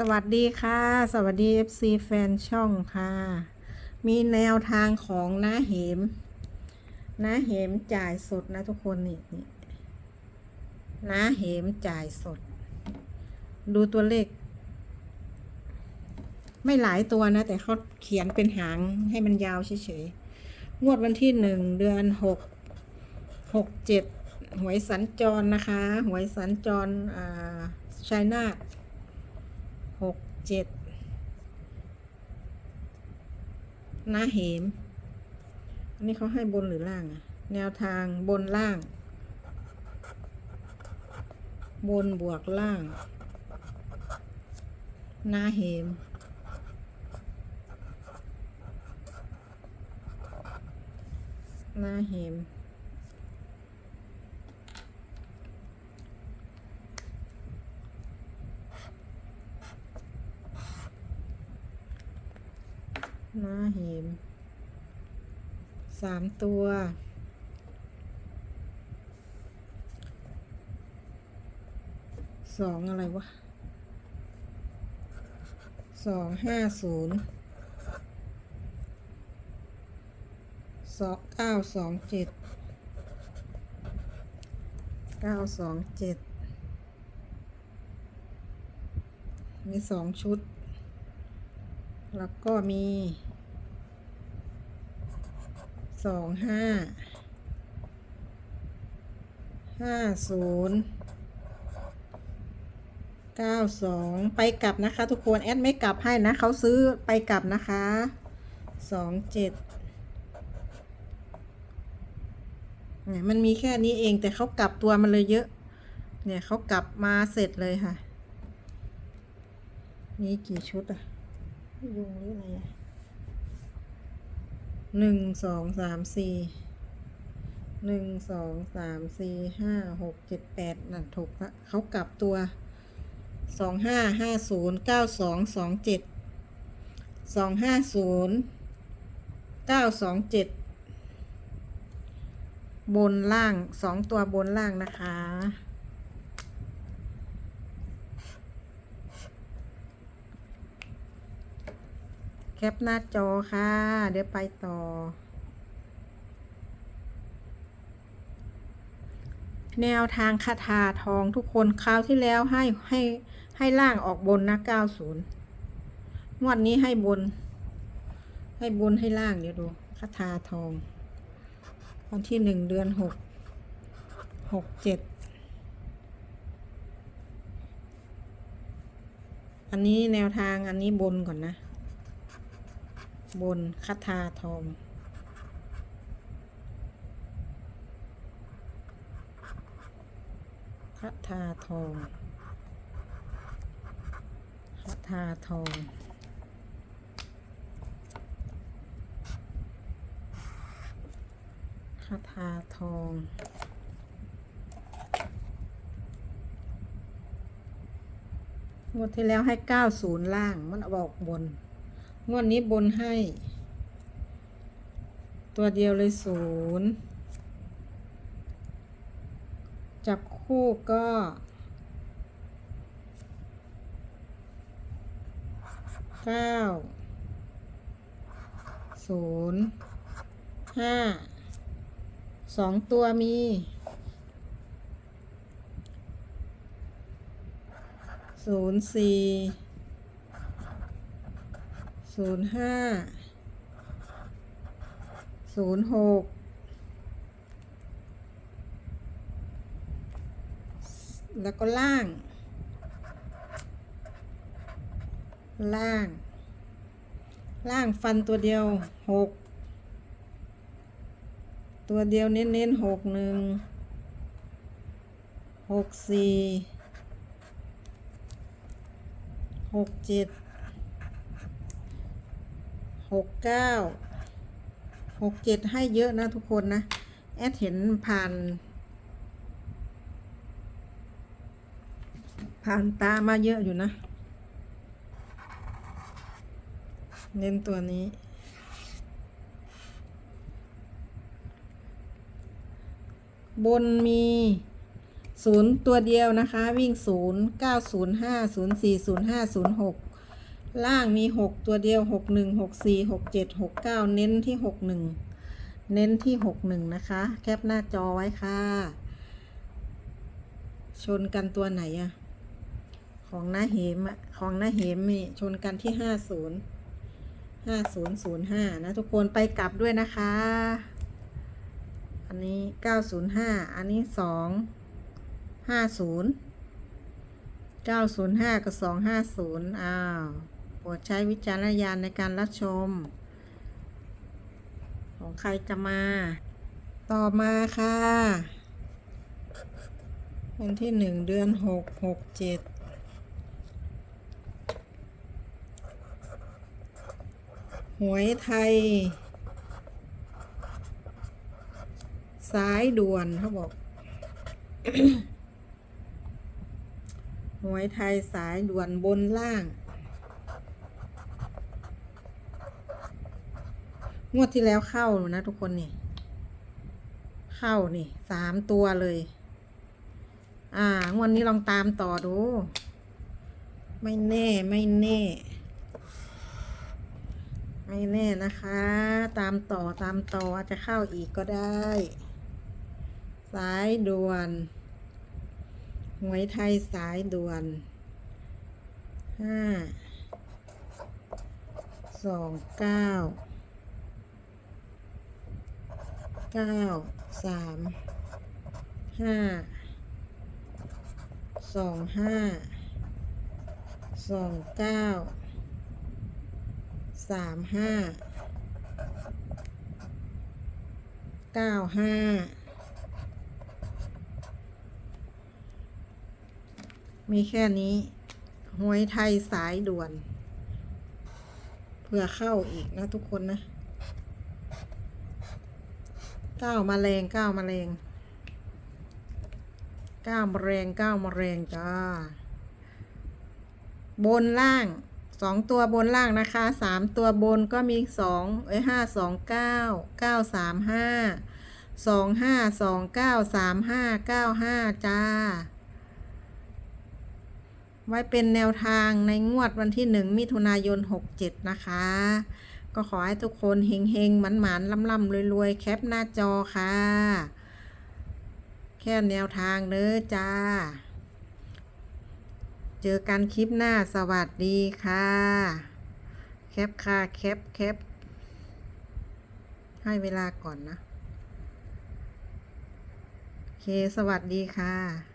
สวัสดีค่ะ สวัสดี FC แฟนช่องค่ะ มีแนวทางของน้าเหมน้าเหมจ่ายสดนะทุกคนนี่นี่น้าเหมจ่ายสด ดูตัวเลข ไม่หลายตัวนะ แต่เขาเขียนเป็นหางให้มันยาวเฉยๆ งวดวันที่หนึ่งเดือนหกหกเจ็ดหวยสัญจรนะคะ หวยสัญจรอ่าชัยนาท หกเจ็ดนาเหม อันนี้เขาให้บนหรือล่างอะแนวทางบนล่าง บนบวกล่าง นาเหม นาเหม น้าเห็มสามตัว สองอะไรวะสองห้าศูนย์สองเก้าสองเจ็ดเก้าสองเจ็ดมีสองชุด แล้วก็มีสองห้าห้าศูนย์เก้าสองไปกลับนะคะ ทุกคน แอดไม่กลับให้นะเขาซื้อไปกลับนะคะสองเจ็ดเนี่ยมันมีแค่นี้เองแต่เขากลับตัวมันเลยเยอะ เนี่ยเขากลับมาเสร็จเลยค่ะ มีกี่ชุดอะ ยุงหรืออะไรหนึ่งสองสามสี่หนึ่งสองสามสี่ห้าหกเจ็ดแปดนั่นถูกละเขากลับตัวสองห้าห้าศูนย์เก้าสองสองเจ็ดสองห้าศูนย์เก้าสองเจ็ดบนล่างสองตัวบนล่างนะคะ แคปหน้าจอค่ะ เดี๋ยวไปต่อ แนวทางคาถาทองทุกคนคราวที่แล้วให้ให้ให้ล่างออกบนนะ90งวดนี้ให้บน ให้บนให้ล่างเดี๋ยวดูคาถาทอง วันที่หนึ่งเดือนหกหกเจ็ดอันนี้แนวทางอันนี้บนก่อนนะ บนคาถาทองคาถาทองคาถาทองคาถาทองงวดที่แล้วให้เก้าศูนย์ล่าง มันบอกบน งวดนี้บนให้ ตัวเดียวเลยศูนย์จับคู่ก็เก้าศูนย์ห้าสองตัวมีศูนย์สี่ ศูนย์ห้าศูนย์หกแล้วก็ล่าง ล่าง ล่างฟันตัวเดียวหกตัวเดียวเน้นๆหกหนึ่งหกสี่หกเจ็ด หกเก้าหกเจ็ดให้เยอะนะทุกคนนะ แอดเห็นผ่าน ผ่านตามาเยอะอยู่นะ เน้นตัวนี้ บนมีศูนย์ตัวเดียวนะคะ วิ่งศูนย์เก้าศูนย์ห้าศูนย์สี่ศูนย์ห้าศูนย์หก ล่างมีหกตัวเดียวหกหนึ่งหกสี่หกเจ็ดหกเก้าเน้นที่หกหนึ่งเน้นที่หกหนึ่งนะคะ แคปหน้าจอไว้ค่ะ ชนกันตัวไหนอะของหน้าเหมอะของหน้าเหมนี่ชนกันที่ห้าศูนย์ห้าศูนย์ศูนย์ห้านะทุกคนไปกลับด้วยนะคะ อันนี้เก้าศูนย์ห้าอันนี้สองห้าศูนย์เก้าศูนย์ห้ากับสองห้าศูนย์อ้าว รดใช้วิจารณญาณในการรับชม ของใครจะมา ต่อมาค่ะ วันที่หนึ่งเดือนหกหกเจ็ดหวยไทย สายด่วนเขาบอกหวยไทยสายด่วนบนล่าง งวดที่แล้วเข้านะทุกคนนี่ เข้านี่สามตัวเลย อ่างวดนี้ลองตามต่อดู ไม่แน่ไม่แน่ ไม่แน่นะคะ ตามต่อตามต่ออาจจะเข้าอีกก็ได้ สายด่วนหวยไทยสายด่วนห้าสองเก้า เก้าสามห้าสองห้าสองเก้าสามห้าเก้าห้ามีแค่นี้หวยไทยสายด่วน เพื่อเข้าอีกนะทุกคนนะ เก้ามาแรงเก้ามาแรงเก้ามาแรงเก้ามาแรงจ้า บนล่างสองตัวบนล่างนะคะสามตัวบนก็มีสองเอ้ยห้าสองเก้าเก้าสามห้าสองห้าสองเก้าสามห้าเก้าห้าจ้า ไว้เป็นแนวทางในงวดวันที่หนึ่งมิถุนายนหกเจ็ดนะคะ ก็ขอให้ทุกคนเฮงเฮงหมันหมันล่ำล่ำรวยรวยๆแคปหน้าจอค่ะ แค่แนวทางเด้อจ้า เจอกันคลิปหน้าสวัสดีค่ะ แคปค่ะแคปแคปให้เวลาก่อนนะ โอเค สวัสดีค่ะ